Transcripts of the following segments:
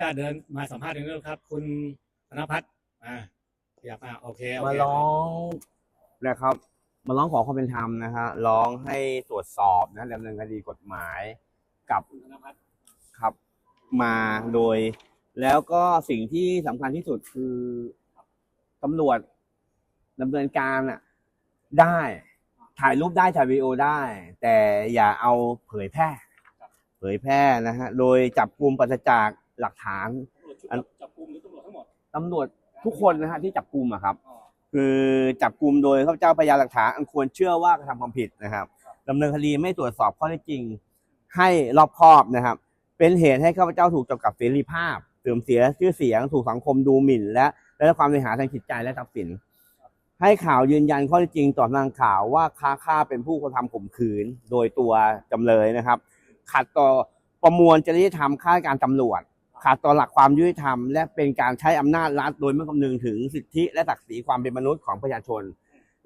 จะเดินมาสัมภาษณ์ถึงเรื่องครับ คุณธนพัฒน์อ่าอยากมาโอเคโอมาเคร้องนะครับ มาร้องขอความเป็นธรรมนะฮะร้องให้ตรวจสอบนะดำเนินคดีกฎหมายกับคุณธนพัฒน์ครับมาโดย แล้วก็สิ่งที่สำคัญที่สุดคือตำรวจดำเนินการอะได้ถ่ายรูปได้ถ่ายวีดีโอได้ แต่อย่าเอาเผยแพร่ เผยแพร่นะฮะโดยจับกลุ่มปราศจาก หลักฐานตำรวจชุดจับกุมหรือตำรวจทั้งหมดตำรวจทุกคนนะฮะที่จับกลุ่มอะครับอ๋อคือจับกลุ่มโดยข้าพเจ้าพยานหลักฐานอันควรเชื่อว่ากระทำความผิดนะครับดำเนินคดีไม่ตรวจสอบข้อเท็จจริง ให้รอบคอบนะครับ เป็นเหตุให้ข้าพเจ้าถูกจำกัดเสรีภาพเสื่อมเสียชื่อเสียงถูกสังคมดูหมิ่น และได้รับความเสียหายทางจิตใจและทรัพย์สิน ให้ข่าวยืนยันข้อเท็จจริงต่อทางข่าวว่าค้าค่าเป็นผู้กระทำข่มขืน โดยตัวจำเลยนะครับ ขัดต่อประมวลจริยธรรมข้าราชการตำรวจ ขาดต่อหลักความยุติธรรม และเป็นการใช้อำนาจรัฐโดยไม่คำนึงถึงสิทธิและศักดิ์ศรีความเป็นมนุษย์ของประชาชน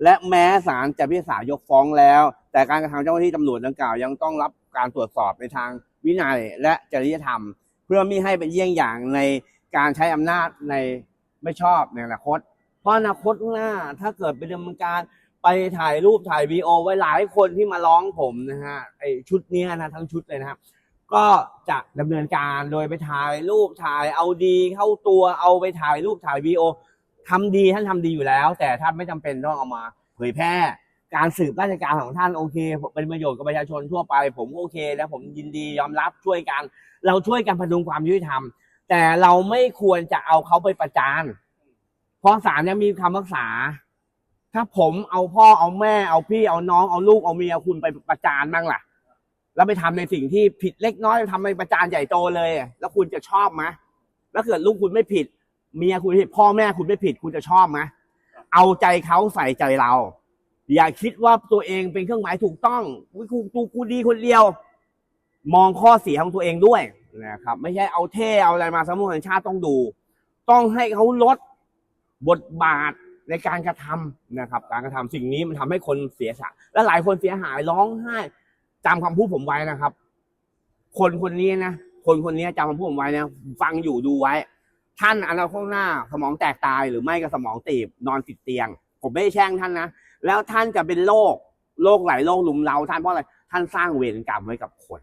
และแม้ศาลจะพิพากษายกฟ้องแล้ว แต่การกระทำเจ้าหน้าที่ตำรวจดังกล่าวยังต้องรับการตรวจสอบในทางวินัยและจริยธรรม เพื่อไม่ให้เป็นเยี่ยงอย่างในการใช้อำนาจในไม่ชอบในอนาคต เพราะอนาคตหน้าถ้าเกิดเป็นดำเนินการไปถ่ายรูปถ่ายวีโอไว้หลายคนที่มาร้องผมนะฮะไอชุดนี้นะทั้งชุดเลยนะครับ ก็จะดำเนินการโดยไปถ่ายรูปถ่ายเอาดีเข้าตัวเอาไปถ่ายรูปถ่ายวีดีโอทำดีท่านทำดีอยู่แล้ว แต่ท่านไม่จำเป็นต้องเอามาเผยแพร่การสืบราชการของท่านโอเคเป็นประโยชน์กับประชาชนทั่วไป ผมโอเคแล้วผมยินดียอมรับช่วยกัน เราช่วยกันพดุงความยุติธรรม แต่เราไม่ควรจะเอาเขาไปประจานเพราะศาลเนี่ยมีคำพิพากษา ถ้าผมเอาพ่อเอาแม่เอาพี่เอาน้องเอาลูกเอาเมียคุณไปประจานบ้างล่ะ แล้วไปทำในสิ่งที่ผิดเล็กน้อยทำในประจานใหญ่โตเลย แล้วคุณจะชอบไหมแล้วเกิดลูกคุณไม่ผิด เมียคุณผิด พ่อแม่คุณไม่ผิด คุณจะชอบไหมเอาใจเขาใส่ใจเรา อย่าคิดว่าตัวเองเป็นเครื่องหมายถูกต้องอุ๊ยกูกูกูดีคนเดียว มองข้อเสียของตัวเองด้วยนะครับ ไม่ใช่เอาเท่เอาอะไรมาสมุนแห่งชาติต้องดู ต้องให้เขาลดบทบาทในการกระทำนะครับ การกระทำสิ่งนี้มันทำให้คนเสียสละและหลายคนเสียหายร้องไห้ จำคำพูดผมไว้นะครับ คนคนนี้นะคนคนนี้จำคำพูดผมไว้นะฟังอยู่ดูไว้ ท่านอนาคตข้างหน้า สมองแตกตายหรือไม่ก็สมองตีบนอนติดเตียง ผมไม่ได้แช่งท่านนะแล้วท่านจะเป็นโรคโรคหลายโรคหลุมเราท่านเพราะอะไรท่านสร้างเวรกรรมไว้กับคน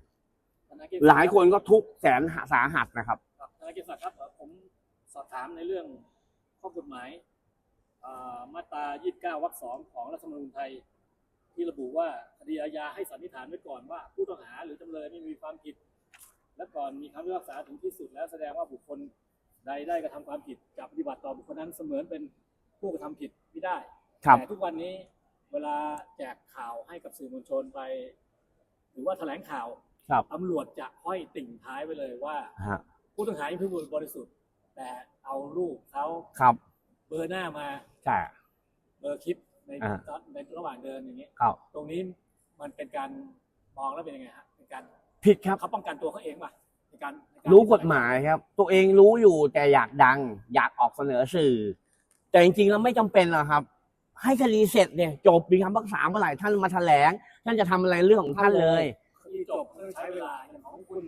ธนกิจศักดิ์หลายคนก็ทุกข์แสนสาหัสนะครับครับธนกิจศักดิ์ครับเอ่อผมสอบถามในเรื่องข้อกฎหมายอ่ามาตรา 29 วรรคสองของรัฐธรรมนูญไทย ที่ระบุว่าคดีอาญาให้สันนิษฐานไว้ก่อนว่า ผู้ต้องหาหรือจำเลยไม่มีความผิด และก่อนมีคำพิพากษาถึงที่สุดแล้วแสดงว่าบุคคลใดได้กระทำความผิดจะปฏิบัติต่อบุคคลนั้นเสมือนเป็นผู้กระทำผิดไม่ได้ครับแต่ทุกวันนี้เวลาแจกข่าวให้กับสื่อมวลชนไป หรือว่าแถลงข่าวครับตำรวจจะห้อยติ่งท้ายไว้เลยว่าฮะผู้ต้องหายังเป็นผู้บริสุทธิ์ แต่เอารูปเขาครับเบอร์หน้ามาใช่เบอร์คลิป ในอ่า ตอนในระหว่างเดินอย่างนี้ครับตรงนี้มันเป็นการมองแล้วเป็นยังไงฮะเป็นการผิดครับ เขาป้องกันตัวเขาเองป่ะในการในารรู้กฎหมายครับ ตัวเองรู้อยู่แต่อยากดัง อยากออกเสนอสื่อ แต่จริงๆแล้วไม่จำเป็นหรอกครับ ให้คดีเสร็จเนี่ยจบมีคำพิพักษาเมื่อไหร่ท่านมาแถลง ท่านจะทำอะไรเรื่องของท่านเลยคดีจบเรื่องใช้เวลาอย่างของคุณ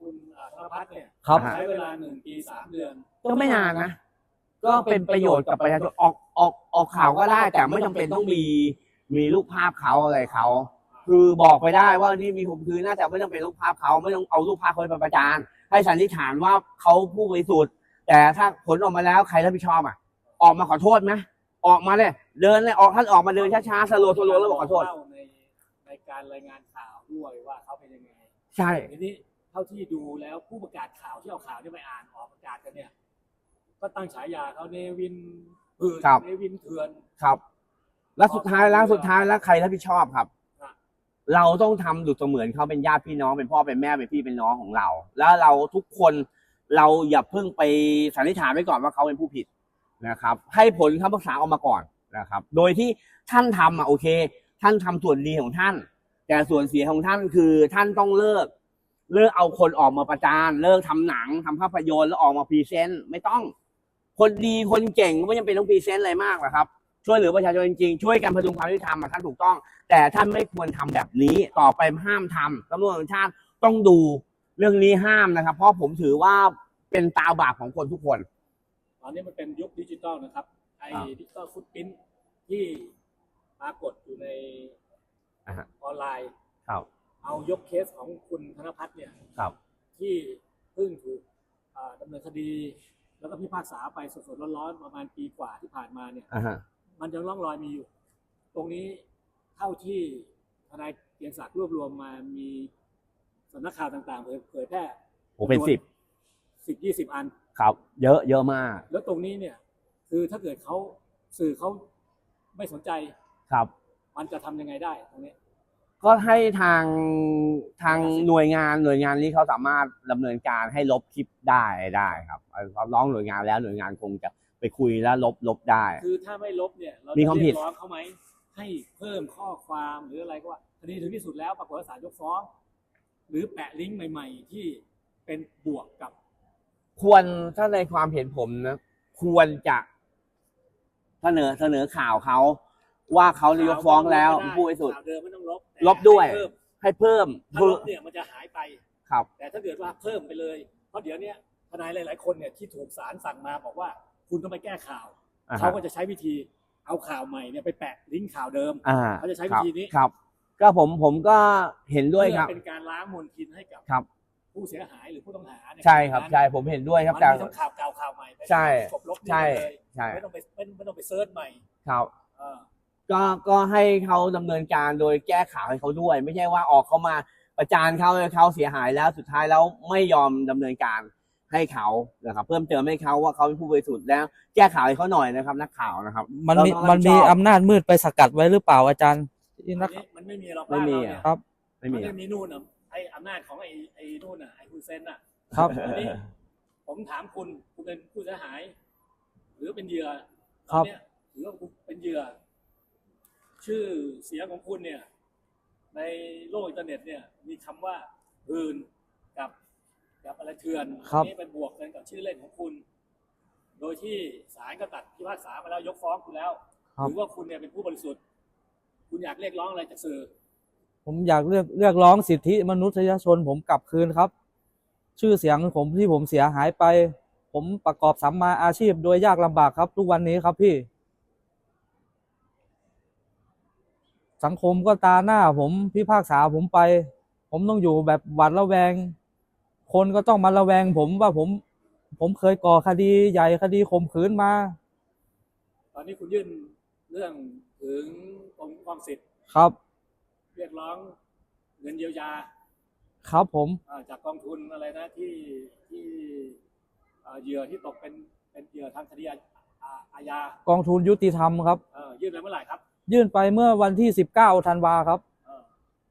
คุณอ่าธนพัฒน์เนี่ยครับ ใช้เวลาหนึ่งปีสามเดือนก็ไม่นานนะ ก็เป็นประโยชน์กับประชาชนออกออกออกข่าวก็ได้แต่ไม่จำเป็นต้องมีมีรูปภาพเขาอะไรเขา คือบอกไปได้ว่านี่มีข่มขืนนะแต่ไม่ต้องเป็นรูปภาพเขาไม่ต้องเอารูปภาพเขาไปประจานให้สันนิษฐานว่าเขาผู้บริสุทธิ์แต่ถ้าผลออกมาแล้วใครรับผิดชอบอะ ออกมาขอโทษไหมออกมาเลยเดินเลยออกท่านออกมาเดินช้าๆสโลว์สโลว์แล้วบอกขอโทษเล่าในในการรายงานข่าวด้วยว่าเขาเป็นยังไงใช่ทีนี้เท่าที่ดูแล้วผู้ประกาศข่าวที่เอาข่าวที่ไปอ่านออกประกาศกันเนี่ย ก็ตั้งฉายาเขาเนวินผืนครับ เนวินเถื่อนครับ แล้วสุดท้ายแล้วสุดท้ายแล้วใครรับผิดชอบครับครับ เราต้องทำดุจเสมือนเขาเป็นญาติพี่น้องเป็นพ่อเป็นแม่เป็นพี่เป็นน้องของเรา แล้วเราทุกคนเราอย่าเพิ่งไปสันนิษฐานไว้ก่อนว่าเขาเป็นผู้ผิดนะครับ ให้ผลคำพิพากษาออกมาก่อนนะครับ โดยที่ท่านทำอะโอเค ท่านทำส่วนดีของท่าน แต่ส่วนเสียของท่านคือท่านต้องเลิก เลิกเอาคนออกมาประจาน เลิกทำหนังทำภาพยนตร์แล้วออกมาพรีเซนต์ไม่ต้อง คนดีคนเก่งก็ไม่จำเป็นต้องพรีเซนต์อะไรมากหรอกครับ ช่วยเหลือประชาชนจริงๆช่วยกันพดุงความยุติธรรมอะท่านถูกต้อง แต่ท่านไม่ควรทำแบบนี้ต่อไปห้ามทำตำรวจแห่งชาติต้องดูเรื่องนี้ห้ามนะครับ เพราะผมถือว่าเป็นตาบาปของคนทุกคน ตอนนี้มันเป็นยุคดิจิตอลนะครับ ไอ้อ่าดิจิตอลฟุตพิ้นที่ปรากฏอยู่ในอ่าฮะ ออนไลน์ ครับ เอายกเคสของคุณธนพัฒน์เนี่ยครับ ที่เพิ่งถูกอ่าดำเนินคดี แล้วก็พิพากษาไปสดๆร้อนๆประมาณปีกว่าที่ผ่านมาเนี่ย อ่าฮะมันยังร่องรอยมีอยู่ ตรงนี้เท่าที่ทนายเกรียงศักดิ์รวบรวมมามีสำนักข่าวต่างๆเผยเผยแพร่โอ้เป็นสิบสิบยี่สิบอัน ครับ เยอะเยอะมากแล้วตรงนี้เนี่ย คือถ้าเกิดเขาสื่อเขาไม่สนใจ ครับ มันจะทำยังไงได้ตรงนี้ ก็ให้ทางทางหน่วยงานหน่วยงานนี้เขาสามารถดำเนินการให้ลบคลิปได้ได้ครับเอ่อเขาร้องหน่วยงานแล้วหน่วยงานคงจะไปคุยแล้วลบลบได้ คือถ้าไม่ลบเนี่ยเรามีจะความผิเรีดยกร้องเขาไหมให้เพิ่มข้อความหรืออะไรก็ว่าคดีถึงที่สุดแล้วปรากฏว่าศาลยกฟ้อง หรือแปะลิงก์ใหม่ ๆ ที่เป็นบวกกับ ควรถ้าในความเห็นผมนะ ควรจะเสนอเสนอข่าวเขา ว่าเขายกฟ้องแล้วข่าผู้บริสุทธิ์ ข่าวเดิมไม่ต้องลบแต่ลบด้วย ให้เพิ่มให้เพิ่มถ้าลบเนี่ยมันจะหายไป ครับ แต่ถ้าเกิดว่าเพิ่มไปเลย เพราะเดี๋ยวเนี้ยทนายหลาย ๆ คนเนี่ยที่ถูกศาลสั่งมาบอกว่า คุณต้องไปแก้ข่าว อ่าฮะ เขาก็จะใช้วิธีเอาข่าวใหม่เนี่ยไปแปะลิงก์ข่าวเดิม อ่าเขาจะใช้วิธีนี้ ครับ ก็ผมผมก็เห็นด้วยครับ เพื่อเป็นการล้างมลทินให้กับ ครับ ผู้เสียหายหรือผู้ต้องหาในใช่ครับนั้นใช่ผมเห็นด้วยครับมันแต่ มีทั้งข่าวเก่าข่าวใหม่ไปใช่จบลบนี่ใช่เลยใช่ ไม่ต้องไปไม่ไม่ต้องไปเซิร์ชใหม่ครับ เออ ก็ก็ให้เขาดำเนินการโดยแก้ข่าวให้เขาด้วย ไม่ใช่ว่าออกเขามาประจานเขาเขาเสียหายแล้วสุดท้ายแล้วไม่ยอมดำเนินการให้เขานะครับ เพิ่มเติมให้เขาว่าเขาเป็นผู้บริสุทธิ์แล้ว แก้ข่าวให้เขาหน่อยนะครับ นักข่าวนะครับมันมีเราต้องมันมีรับผิดชอบ อำนาจมืดไปสกัดไว้หรือเปล่าอาจารย์ที่อันันกนี้มันไม่มีหรอกไม่บ้านมีเราอะเนี่ยครับ ไม่มันมีไม่มีนู่นอะไออำนาจของไอไอนู่นอะไอคุณเซนอะ ครับอันนี้ผมถามคุณคุณเป็นผู้เสียหาย หรือเป็นเหยื่อครัตอบนเนี้ยถือว่าคุณเป็นเหยื่อ ชื่อเสียงของคุณเนี่ยในโลกอินเทอร์เน็ตเนี่ยมีคำว่าหืนกับกับอะไรเถื่อนครับอันนี่ไปบวกกันกับชื่อเล่นของคุณ โดยที่ศาลก็ตัดพิพากษามาแล้วยกฟ้องคุณแล้วครับ ถือว่าคุณเนี่ยเป็นผู้บริสุทธิ์ คุณอยากเรียกร้องอะไรจากสื่อ ผมอยากเรียกเรียกร้องสิทธิมนุษยชนผมกลับคืนครับ ชื่อเสียงผมที่ผมเสียหายไป ผมประกอบสัมมาอาชีพโดยยากลำบากครับ ทุกวันนี้ครับพี่ สังคมก็ตาหน้าผมพิพากษาผมไป ผมต้องอยู่แบบหวาดระแวง คนก็ต้องมาระแวงผมว่าผม ผมเคยก่อคดีใหญ่คดีข่มขืนมา ตอนนี้คุณยื่นเรื่องถึงกรมคุ้มครองสิทธิ์ครับ เรียกร้องเงินเยียวยา ครับผมอ่าจากกองทุนอะไรนะที่ที่อ่าเหยื่อที่ตกเป็นเป็นเหยื่อทางคดีอาอ่าอาญากองทุนยุติธรรมครับ เอ่อยื่นไปเมื่อไหร่ครับ ยื่นไปเมื่อวันที่ 19ธันวาครับ เออ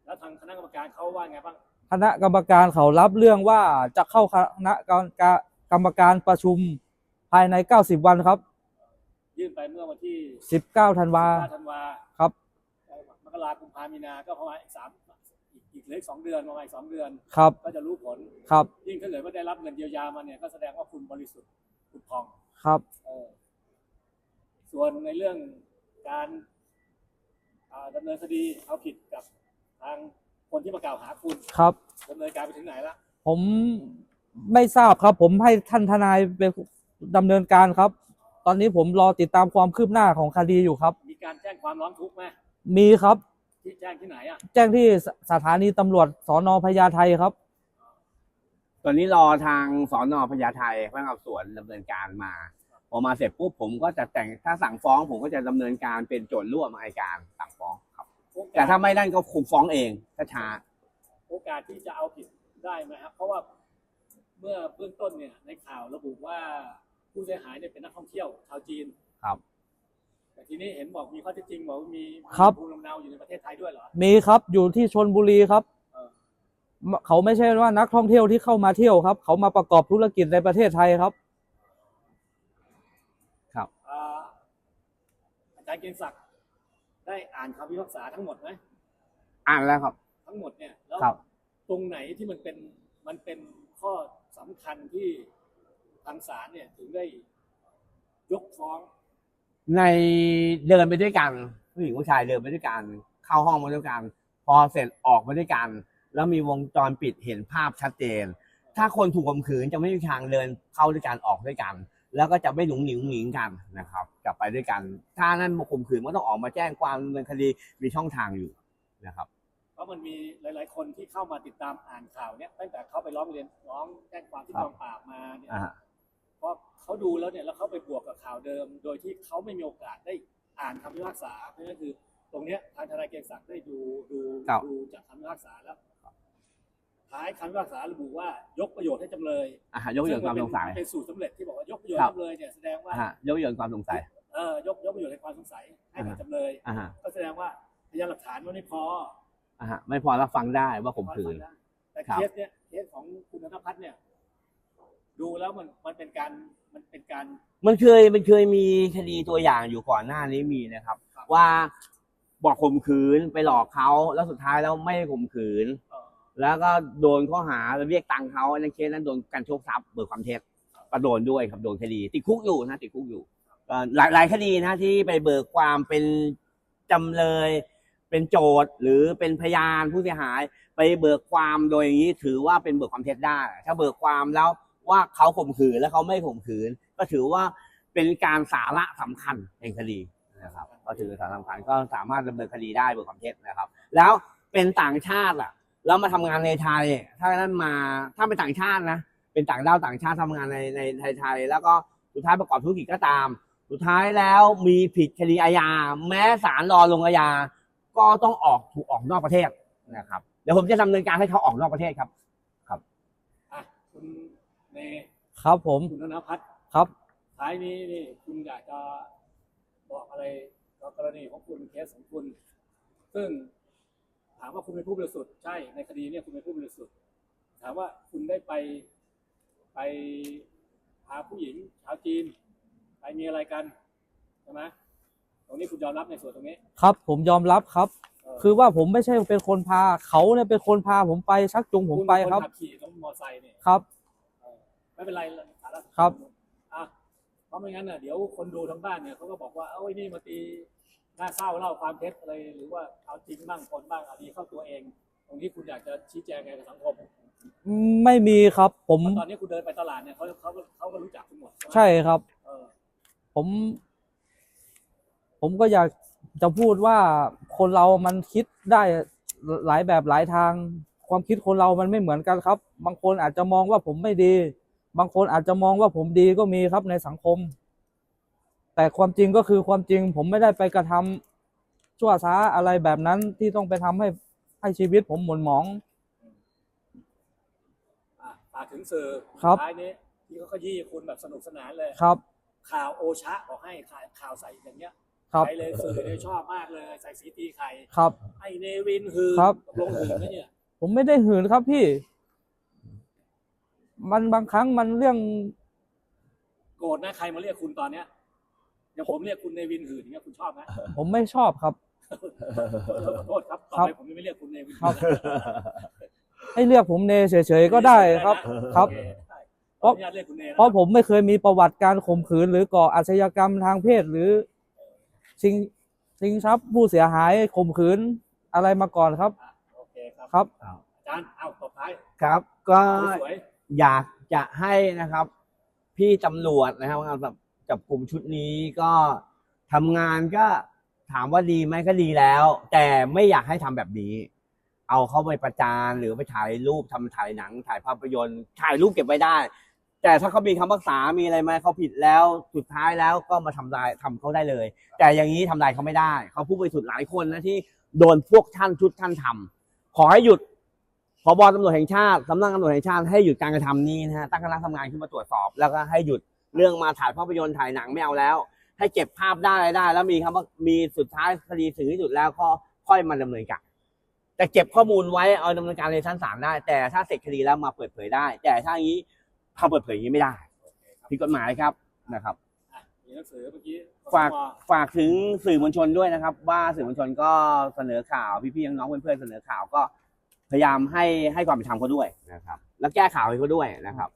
แล้วทางคณะกรรมการเขาว่าไงบ้างคณะกรรมการเขารับเรื่องว่าจะเข้าคณะกรรมการกรรมการประชุมภายใน 90 วันครับยื่นไปเมื่อวันที่19ธันวา5ธันวาครับเอ่อมกราคมพามีนา ก็ประมาณอีกสามอีกอีกเหลืออีกสองเดือนประมาณอีกสองเดือน ครับ ก็จะรู้ผล ครับ ยิ่งถ้าเกิดว่าได้รับเงินเยียวยามาเนี่ยก็แสดงว่าคุณบริสุทธิ์ผุดพองครับ เออส่วนในเรื่องการ อ่าดำเนินคดีเอาผิดกับทางคนที่มากล่าวหาคุณครับ ดำเนินการไปถึงไหนละผมไม่ทราบครับ ผมให้ท่านทนายเป็นดำเนินการครับ ตอนนี้ผมรอติดตามความคืบหน้าของคดีอยู่ครับ มีการแจ้งความร้องทุกข์ไหมมีครับ ที่แจ้งที่ไหนอะแจ้งที่สสถานีตำรวจสอนอพญาไทครับ ตอนนี้รอทางสอนอพญาไทพนักงานสอบสวนดำเนินการมา พอมาเสร็จปุ๊บผมก็จะแต่งถ้าสั่งฟ้องผมก็จะดำเนินการเป็นโจทย์ร่วมอัยการสั่งฟ้องครับโอกาแต่สถ้าไม่นั่นก็คงฟ้องเองถ้าช้าโอกาสที่จะเอาผิดได้ไหมครับ เพราะว่าเมื่อเบื้องต้นเนี่ยในข่าวระบุว่าผู้เสียหายเนี่ยเป็นนักท่องเที่ยวชาวจีนครับแต่ทีนี้เห็นบอกมีข้อเท็จจริงบอกว่ามีครับภูมิลำเนาอยู่ในประเทศไทยด้วยเหรอมีครับอยู่ที่ชนบุรีครับเออเขาไม่ใช่ว่านักท่องเที่ยวที่เข้ามาเที่ยวครับ เขามาประกอบธุรกิจในประเทศไทยครับ อ่าอา จารย์เกณฑ์ศักดิ์ได้อ่านคำพิพากษาทั้งหมดไหมอ่านแล้วครับ ทั้งหมดเนี่ยแล้วครับ ตรงไหนที่มันเป็นมันเป็นข้อสำคัญที่ทางศาลเนี่ยถึงได้ยกฟ้อง ในเดินไปด้วยกันผู้หญิงผู้ชายเดินไปด้วยกัน เข้าห้องมาด้วยกัน พอเสร็จออกมาด้วยกัน แล้วมีวงจรปิดเห็นภาพชัดเจน ถ้าคนถูกข่มขืนจะไม่มีทางเดินเข้าด้วยกันออกด้วยกัน แล้วก็จะไม่หลงหนิงหนิงกันนะครับกลับไปด้วยกัน ถ้านั่นข่มขืนก็ต้องออกมาแจ้งความดำเนินคดีมีช่องทางอยู่นะครับเพราะมันมีหลาย ๆ คนที่เข้ามาติดตามอ่านข่าวเนี่ยตั้งแต่เขาไปร้องเรียนร้องแจ้งความที่ครักบองปราบมาเนี่ยอ่าฮะเพราะเขาดูแล้วเนี่ยแล้วเขาไปบวกกับข่าวเดิม โดยที่เขาไม่มีโอกาสได้อ่านคำพิพากษาเพราะฉะนั้นคือ ตรงเนี้ยทางทนายเกรียงศักดิ์ได้ดูดูดูจากคำพิพากษาแล้ว ท้ายคำพิพากษาระบุว่ายกประโยชน์ให้จำเลยอ่าฮะยกเยินความสงสัยซึ่นเป็นสูตรสำเร็จที่บอกว่ายกประโยชน์ครับจำเลยเนี่ยแสดงว่าอ่าฮะยกเยินความสงสัย เออยกยกประโยชน์ให้ความสงสัยให้กับอ่าฮะจำเลย อ่าฮะก็แสดงว่าพยานหลักฐานมันไม่พออ่าฮะไม่พอรับฟังได้ว่าข่มขืนแต่ครับ เคสเนี่ยเคสของคุณธนพัฒน์เนี่ย ดูแล้วมันมันเป็นการมันเป็นการ มันเคยมันเคยมีคดีตัวอย่างอยู่ก่อนหน้านี้มีนะครับครับว่าบอกข่มขืนไปหลอกเขาแล้วสุดท้ายแล้วไม่ข่มขืนเอ่อ แล้วก็โดนข้อหาเรียกตังค์เขาในเคสนั้นโดนการโชคทรัพย์เบิกความเท็จก็โดนด้วยครับโดนคดี ติดคุกอยู่นะติดคุกอยู่หลายหลายคดีนะที่ไปเบิกความเป็นจำเลย เป็นโจทย์หรือเป็นพยานผู้เสียหาย ไปเบิกความโดยอย่างนี้ถือว่าเป็นเบิกความเท็จได้ ถ้าเบิกความแล้วว่าเขาข่มขืนแล้วเขาไม่ข่มขืน ก็ถือว่าเป็นการสาระสำคัญในคดีนะครับก็ถือสาระสำคัญก็สามารถดำเนินคดีได้เบิกความเท็จนะครับ แล้วเป็นต่างชาติอะ แล้วมาทำงานในไทย ถ้านั้นมาถ้าเป็นต่างชาตินะ เป็นต่างด้าวต่างชาติทำงานในในไทยไทย แล้วก็สุดท้ายประกอบธุรกิจก็ตาม สุดท้ายแล้วมีผิดคดีอาญา แม้ศาลรอลงอาญา ก็ต้องออกถูกออกนอกประเทศนะครับ เดี๋ยวผมจะดำเนินการให้เขาออกนอกประเทศครับอะคุณเนครับผม คุณธนพัฒน์ครับ ท้ายนี้นี่คุณอยากจะบอกอะไรกับกรณีของคุณเคสของคุณ ซึ่ง ถามว่าคุณเป็นผู้บริสุทธิ์ใช่ในคดีเนี่ยคุณเป็นผู้บริสุทธิ์ ถามว่าคุณได้ไปไปพาผู้หญิงชาวจีน ไปมีอะไรกันใช่ไหมตรงนี้คุณยอมรับในส่วนตรงนี้ครับ ผมยอมรับครับเออคือว่าผมไม่ใช่เป็นคนพาเขาเนี่ยเป็นคนพาผมไปชักจูงผมไปครับณเป็นนขัขี่รถมอเตอร์ไซค์เนี่ยครับเออไม่เป็นไรสาระครับ อะเพราะไม่งั้นน่ะเดี๋ยวคนดูทางบ้านเนี่ยเขาก็บอกว่าเอ้ยนี่มาตีห น้าเศร้าเล่าความเท็จอะไรหรือว่าเอาจริงบ้างคนบ้างเอาดีเข้าตัวเอง ตรงนี้คุณอยากจะชี้แจงไงกับสังคมไม่มีครับ ผมเพราะตอนนี้คุณเดินไปตลาดเนี่ยเขาเขาเขาก็รู้จักคุณหมดไหมใช่ครับเออผม ผมก็อยากจะพูดว่าคนเรามันคิดได้หลายแบบหลายทาง ความคิดคนเรามันไม่เหมือนกันครับ บางคนอาจจะมองว่าผมไม่ดี บางคนอาจจะมองว่าผมดีก็มีครับในสังคม แต่ความจริงก็คือความจริงผมไม่ได้ไปกระทำชั่วช้าอะไรแบบนั้นที่ต้องไปทำให้ให้ชีวิตผมหม่นหมองอะฝากถึงสื่อครับท้ายนี้ที่เขาขยี้คุณแบบสนุกสนานเลยครับ ข่าวโอชะบอกให้ข่าวข่าวใส่อย่างเงี้ยครับใครเลยสื่อเนี่ยชอบมากเลยใส่สีตีไข่ครับไอเนวินคือครับลงหืนไหมเนี่ยผมไม่ได้หืนครับพี่ มันบางครั้งมันเรื่อง โกรธนะใครมาเรียกคุณตอนเนี้ย อย่างผมเรียกคุณเนวินหืนอย่างเงี้ยคุณชอบไหมผมไม่ชอบครับ ขอโทษครับต่อครับไปผมจะไม่เรียกคุณเนวินครับ ให้เรียกผมเนเฉยๆก็ได้ครับ ครับโอเได้เพราะขออนุญาตเรียกคุณเนนะเพราะผมไม่เคยมีประวัติการข่มขืน หรือก่ออาชญากรรมทางเพศหรือชิงชิงทรัพย์ผู้เสียหายข่มขืนอะไรมาก่อนครับอะโอเคครับครับอาจารย์เอาตบท้ายครับ ก็สวยอยากจะให้นะครับ พี่ตำรวจนะครับงาน กับจับกลุ่มชุดนี้ก็ทำงานก็ถามว่าดีไหมก็ดีแล้ว แต่ไม่อยากให้ทำแบบนี้ เอาเข้าไปประจานหรือไปถ่ายรูปทำถ่ายหนัง ถ่ายภาพยนตร์ถ่ายรูปเก็บไว้ได้ แต่ถ้าเขามีคำพักษามีอะไรไหมเขาผิดแล้วสุดท้ายแล้วก็มาทำลายทำเขาได้เลย แต่อย่างนี้ทำลายเขาไม่ได้ เขาผู้บริสุทธิ์หลายคนนะที่โดนพวกท่านชุดท่านทำขอให้หยุดพบตำรวจแห่งชาติสำนักงานตำรวจแห่งชาติให้หยุดการกระทำนี้นะฮะตั้งคณะทำงานขึ้นมาตรวจสอบ แล้วก็ให้หยุด เรื่องมาถ่ายภาพยนตร์ถ่ายหนังไม่เอาแล้ว ให้เก็บภาพได้อะไรได้ แล้วมีคำว่ามีสุดท้ายคดีถึงที่สุดแล้วก็ค่อยมาดำเนินการแต่เก็บข้อมูลไว้เอาดำเนินการในชั้นศาลได้ แต่ถ้าเสร็จคดีแล้วมาเปิดเผยได้ แต่ถ้าอย่างนี้ทำเปิดเผยอย่างนี้ไม่ได้ผิดกฎหมายครับนะครับอะมีหนังสือเมื่อกี้ฝากกสมฝากถึงสื่อมวลชนด้วยนะครับ ว่าสื่อมวลชนก็เสนอข่าวพี่ๆน้องๆเพื่อนๆเสนอข่าวก็พยายามให้ให้ความเป็นธรรมเขาด้วยนะครับ แล้วแก้ข่าวให้เขาด้วยนะครับ